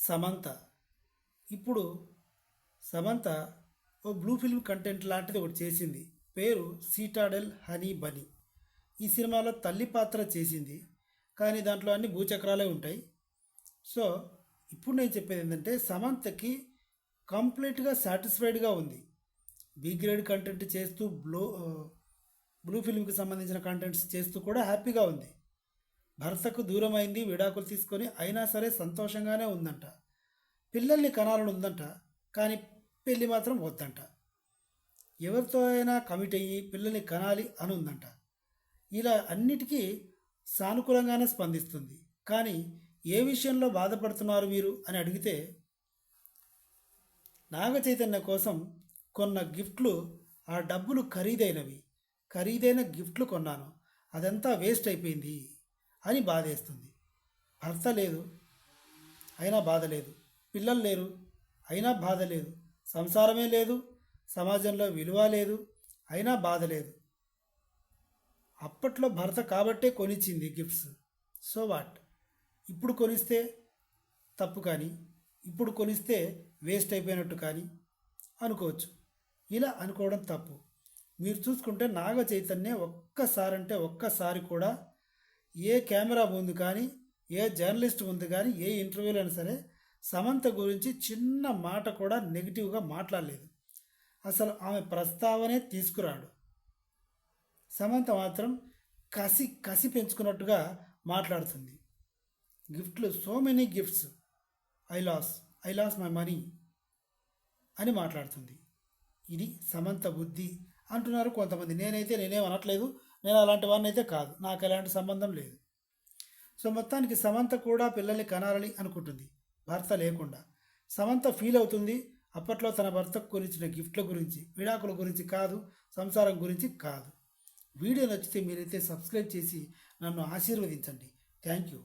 సమంత. ఇప్పుడు సమంత ఓ blue film content లాంటిది ఒకటి చేసింది. పేరు సీటాడెల్ హనీ బనీ. ఈ సినిమాలో తల్లి పాత్ర చేసింది. కానీ దాంట్లో అన్ని భూచక్రాలే ఉంటాయి. సో ఇప్పుడు నేను చెప్పేది ఏంటంటే సమంతకి కంప్లీట్గా సాటిస్ఫైడ్గా ఉంది. బి గ్రేడ్ కంటెంట్ చేస్తూ బ్లూ బ్లూ ఫిల్మ్కి సంబంధించిన కంటెంట్స్ చేస్తూ కూడా హ్యాపీగా ఉంది. భర్తకు దూరమైంది విడాకులు తీసుకొని అయినా సరే సంతోషంగానే ఉందంట. పిల్లల్ని కనాలని ఉందంట కానీ పెళ్ళి మాత్రం వద్దంట. ఎవరితో అయినా కమిట్ అయ్యి పిల్లల్ని కనాలి అని ఉందంట. ఇలా అన్నిటికీ సానుకూలంగానే స్పందిస్తుంది. కానీ ఏ విషయంలో బాధపడుతున్నారు మీరు అని అడిగితే నాగ చైతన్య కోసం కొన్న గిఫ్ట్లు ఆ డబ్బులు ఖరీదైనవి. ఖరీదైన గిఫ్ట్లు కొన్నాను. అదంతా వేస్ట్ అయిపోయింది. అని బాధేస్తుంది. భర్త లేదు అయినా బాధ లేదు. పిల్లలు లేరు అయినా బాధ లేదు. సంసారమే లేదు సమాజంలో విలువ లేదు అయినా బాధ లేదు. అప్పట్లో భర్త కాబట్టే కొనిచ్చింది గిఫ్ట్స్. So what? ఇప్పుడు కొనిస్తే తప్పు కానీ ఇప్పుడు కొనిస్తే వేస్ట్ అయిపోయినట్టు కానీ అనుకోవచ్చు. ఇలా అనుకోవడం తప్పు. మీరు చూసుకుంటే నాగ చైతన్య ఒక్కసారంటే ఒక్కసారి కూడా ఏ కెమెరా ముందు కానీ ఏ జర్నలిస్ట్ ముందు కానీ ఏ ఇంటర్వ్యూలో అయినా సరే సమంత గురించి చిన్న మాట కూడా నెగిటివ్గా మాట్లాడలేదు. అసలు ఆమె ప్రస్తావనే తీసుకురాడు. సమంత మాత్రం కసి కసి పెంచుకున్నట్టుగా మాట్లాడుతుంది. గిఫ్ట్లు so many gifts I loss I loss my money అని మాట్లాడుతుంది. ఇది సమంత బుద్ధి అంటున్నారు కొంతమంది. నేనైతే నేనేం అనట్లేదు. నేను అలాంటి వాడిని అయితే కాదు. నాకు ఎలాంటి సంబంధం లేదు. సో మొత్తానికి సమంత కూడా పిల్లల్ని కనాలని అనుకుంటుంది. భర్త లేకుండా. సమంత ఫీల్ అవుతుంది. అప్పట్లో తన భర్తకు గురించిన గిఫ్ట్ల గురించి విడాకుల గురించి కాదు సంసారం గురించి కాదు. వీడియో నచ్చితే మీరైతే సబ్స్క్రైబ్ చేసి నన్ను ఆశీర్వదించండి. Thank you.